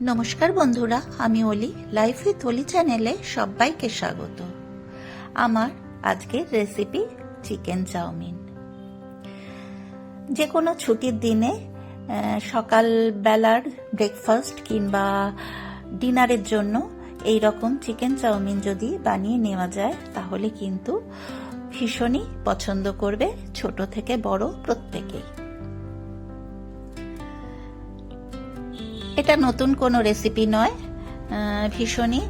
নমস্কার বন্ধুরা আমি অলি লাইফ উইথ অলি চ্যানেলে সবাইকে স্বাগত। আমার আজকের রেসিপি চিকেন চাউমিন। যে কোনো ছুটির দিনে আহ, সকালবেলার ব্রেকফাস্ট কিংবা ডিনারের জন্য এই রকম চিকেন চাউমিন যদি বানিয়ে নেওয়া যায় তাহলে কিন্তু ভীষণই পছন্দ করবে ছোট থেকে বড় প্রত্যেকেই। এটা নতুন কোনো রেসিপি নয়। ভীষণই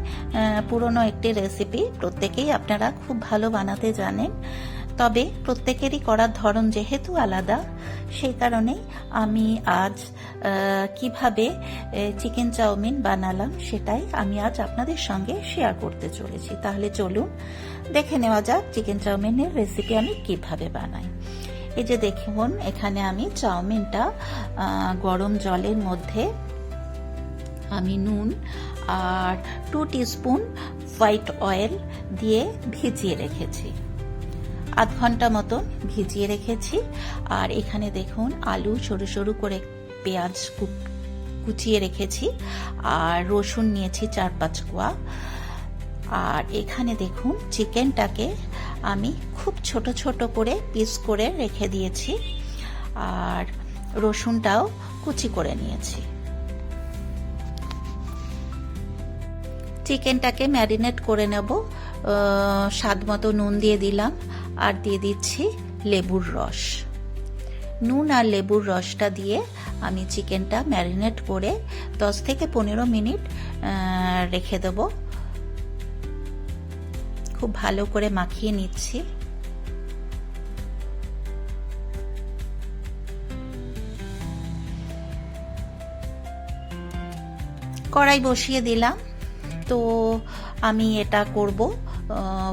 পুরনো একটি রেসিপি প্রত্যেকেই আপনারা খুব ভালো বানাতে জানেন। তবে প্রত্যেকেরই করার ধরন যেহেতু আলাদা, সেই কারণেই আমি আজ কীভাবে চিকেন চাউমিন বানালাম সেটাই আমি আজ আপনাদের সঙ্গে শেয়ার করতে চলেছি। তাহলে চলুন, দেখে নেওয়া যাক চিকেন চাউমিনের রেসিপি আমি কীভাবে বানাই। এই যে দেখুন, এখানে আমি চাউমিনটা গরম জলের মধ্যে আমি নুন আর টু টিস্পুন হোয়াইট অয়েল দিয়ে ভিজিয়ে রেখেছি। আধ ঘণ্টা মতন ভিজিয়ে রেখেছি। আর এখানে দেখুন, আলু সরু সরু করে পেঁয়াজ কুচিয়ে রেখেছি। আর রসুন নিয়েছি চার পাঁচ কোয়া। আর এখানে দেখুন, চিকেনটাকে আমি খুব ছোট ছোট করে পিস করে রেখে দিয়েছি। আর রসুনটাও কুচি করে নিয়েছি। চিকেনটাকে ম্যারিনেট করে নেব স্বাদ মতো নুন দিয়ে দিলাম আর দিয়ে দিচ্ছি লেবুর রস। নুন আর লেবুর রসটা দিয়ে আমি চিকেনটা ম্যারিনেট করে 10 থেকে পনেরো মিনিট রেখে দেব। খুব ভালো করে মাখিয়ে নিচ্ছি। কড়াই বসিয়ে দিলাম। তো আমি এটা করব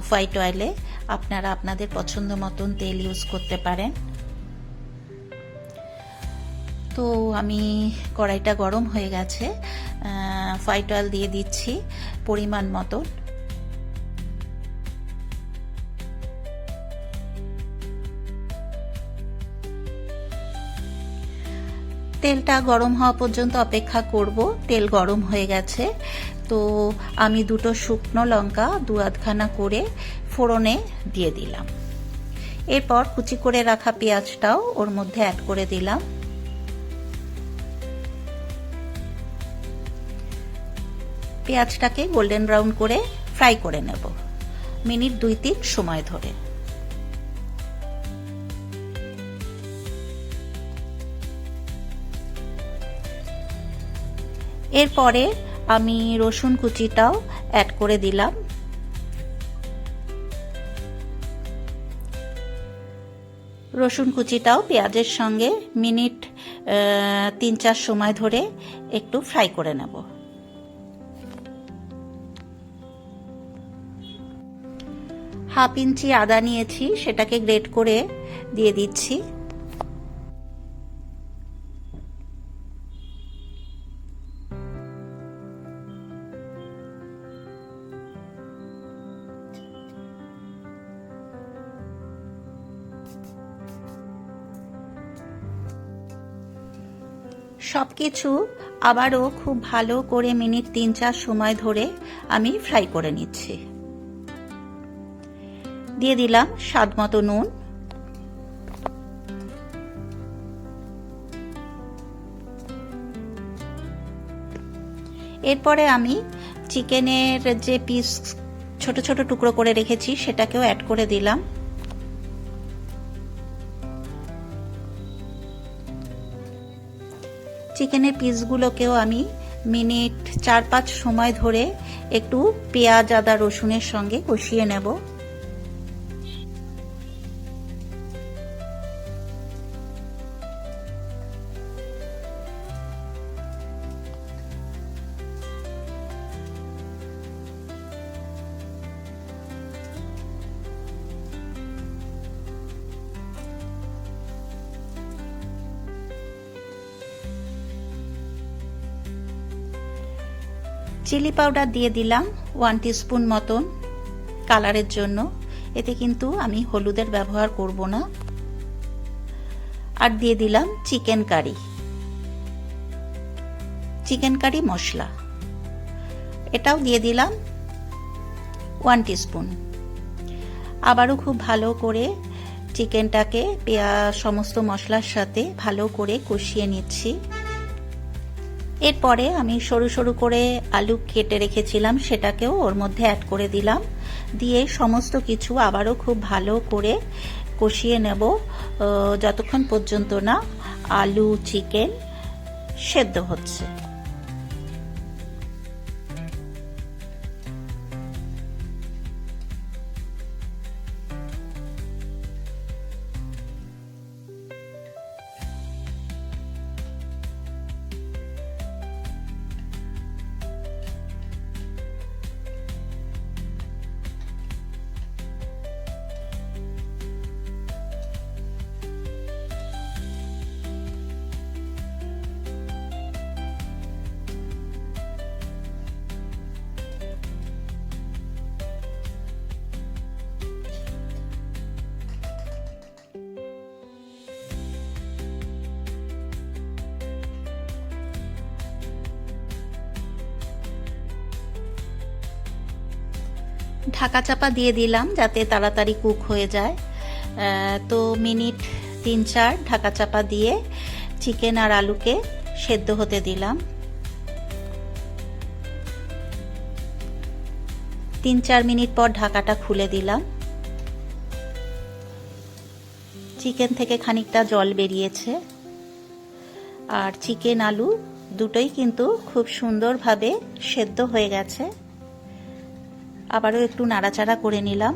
হোয়াইট অয়েলে আপনারা আপনাদের পছন্দ মতন তেল ইউজ করতে পারেন। তো আমি কড়াইটা গরম হয়ে গেছে হোয়াইট অয়েল দিয়ে দিচ্ছি পরিমাণ মতন। তেলটা গরম হওয়া পর্যন্ত অপেক্ষা করব। তেল গরম হয়ে গেছে। তো আমি দুটো শুকনো লঙ্কা দু আধখানা করে ফোড়নে দিয়ে দিলাম। এরপর কুচি করে রাখা পেঁয়াজটাও ওর মধ্যে অ্যাড করে দিলাম। পেঁয়াজটাকে গোল্ডেন ব্রাউন করে ফ্রাই করে নেব। মিনিট দুই তিন সময় ধরে। এরপরে আমি রসুন কুচিটাও অ্যাড করে দিলাম। রসুন কুচিটাও পেঁয়াজের সঙ্গে মিনিট তিন চার সময় ধরে একটু ফ্রাই করে নেব। হাফ ইঞ্চি আদা নিয়েছি, সেটাকে গ্রেট করে দিয়ে দিচ্ছি। কিছু আবারও খুব ভালো করে মিনিট তিন চার সময় ধরে আমি ফ্রাই করে নিচ্ছি। দিয়ে দিলাম স্বাদ মতো নুন। এরপরে আমি চিকেনের যে পিস ছোট ছোট টুকরো করে রেখেছি, সেটাকেও অ্যাড করে দিলাম। চিকেনের পিসগুলোকেও আমি মিনিট চার পাঁচ সময় ধরে একটু পেঁয়াজ, আদা, রসুনের সঙ্গে কষিয়ে নেব। চিলি পাউডার দিয়ে দিলাম ওয়ান স্পুন মতন কালারের জন্য। এতে কিন্তু আমি হলুদের ব্যবহার করব না। আর দিয়ে দিলাম চিকেন কারি। চিকেন কারি মশলা। এটাও দিয়ে দিলাম ওয়ান টিস্পুন আবারও খুব ভালো করে চিকেনটাকে পেঁয়াজ, সমস্ত মশলার সাথে ভালো করে কষিয়ে নিচ্ছি। এরপরে আমি সরু সরু করে আলু কেটে রেখেছিলাম, সেটাকেও ওর মধ্যে অ্যাড করে দিলাম। দিয়ে সমস্ত কিছু আবারও খুব ভালো করে কষিয়ে নেব যতক্ষণ পর্যন্ত না আলু চিকেন সেদ্ধ হচ্ছে। ঢাকা চাপা দিয়ে দিলাম যাতে তাড়াতাড়ি কুক হয়ে যায়। তো মিনিট তিন চার ঢাকা চাপা দিয়ে চিকেন আর আলুকে সেদ্ধ হতে দিলাম। তিন চার মিনিট পর ঢাকাটা খুলে দিলাম। চিকেন থেকে খানিকটা জল বেরিয়েছে। আর চিকেন আলু দুটোই কিন্তু খুব সুন্দরভাবে সেদ্ধ হয়ে গেছে। আবারও একটু নাড়াচাড়া করে নিলাম।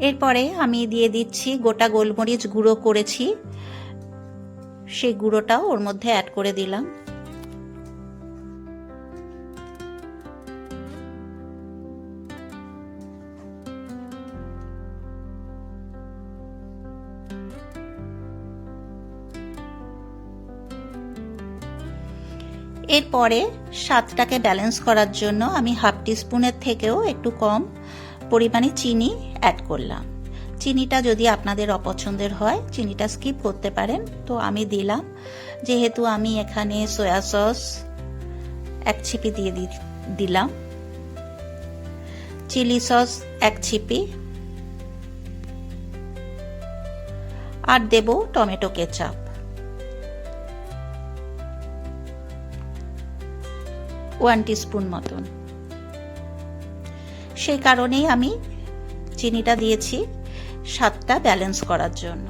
এরপরে আমি দিয়ে দিচ্ছি গোটা গোলমরিচ গুঁড়ো করেছি। সেই গুঁড়োটাও ওর মধ্যে অ্যাড করে দিলাম। এরপরে স্বাদটাকে ব্যালেন্স করার জন্য আমি হাফ টিস্পুনের থেকেও একটু কম পরিমাণে চিনি অ্যাড করলাম। চিনিটা যদি আপনাদের অপছন্দের হয়, চিনিটা স্কিপ করতে পারেন। তো আমি দিলাম। যেহেতু আমি এখানে সয়া সস এক ছিপি দিয়ে দিলাম। চিলি সস এক ছিপি। আর দেব টমেটো কেচাপ। ওয়ান টিস্পুন মতন। সেই কারণেই আমি চিনিটা দিয়েছি স্বাদটা ব্যালেন্স করার জন্য।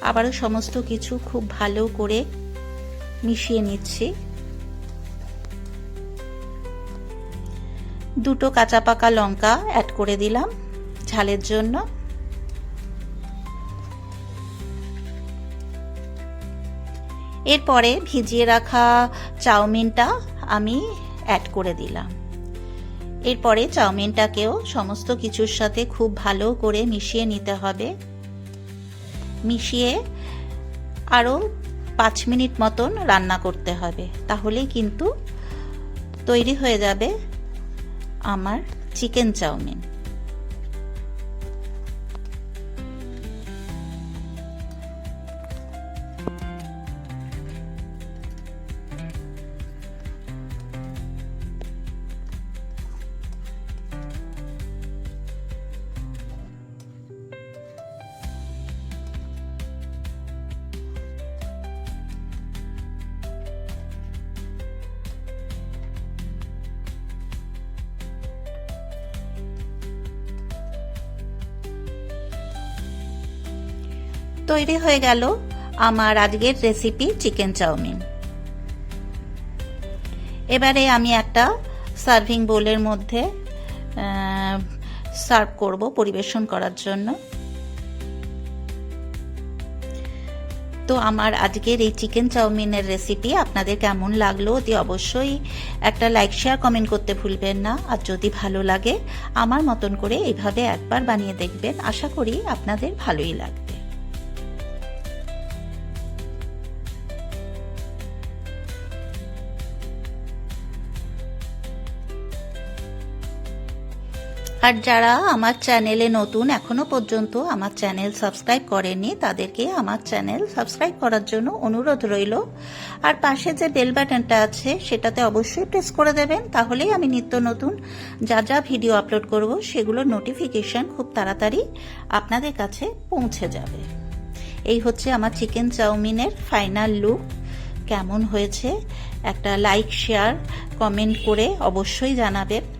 আবারও সমস্ত কিছু খুব ভালো করে মিশিয়ে নিচ্ছি। দুটো কাঁচা পাকা লঙ্কা অ্যাড করে দিলাম ঝালের জন্য। এরপরে ভিজিয়ে রাখা চাউমিনটা আমি অ্যাড করে দিলাম। এরপরে চাউমিনটাকেও সমস্ত কিছুর সাথে খুব ভালো করে মিশিয়ে নিতে হবে। মিশিয়ে আরও পাঁচ মিনিট মতন রান্না করতে হবে। তাহলেই কিন্তু তৈরি হয়ে যাবে আমার চিকেন চাউমিন। তৈরি হয়ে গেল আমার আজকের রেসিপি চিকেন চাউমিন। এবারে আমি একটা সার্ভিং বোলের মধ্যে সার্ভ করব পরিবেশন করার জন্য। তো আমার আজকের এই চিকেন চাউমিনের রেসিপি আপনাদের কেমন লাগল অতি অবশ্যই একটা লাইক শেয়ার কমেন্ট করতে ভুলবেন না। আর যদি ভালো লাগে, আমার মতন করে এইভাবে একবার বানিয়ে দেখবেন। আশা করি আপনাদের ভালোই লাগবে। আর যারা আমার চ্যানেলে নতুন, এখনও পর্যন্ত আমার চ্যানেল সাবস্ক্রাইব করেনি তাদেরকে আমার চ্যানেল সাবস্ক্রাইব করার জন্য অনুরোধ রইল। আর পাশে যে বেল বাটনটা আছে, সেটাতে অবশ্যই প্রেস করে দেবেন, তাহলেই আমি নিত্য নতুন যা যা ভিডিও আপলোড করব, সেগুলোর নোটিফিকেশন খুব তাড়াতাড়ি আপনাদের কাছে পৌঁছে যাবে। এই হচ্ছে আমার চিকেন চাউমিনের ফাইনাল লুক। কেমন হয়েছে? একটা লাইক, শেয়ার, কমেন্ট করে অবশ্যই জানাবেন।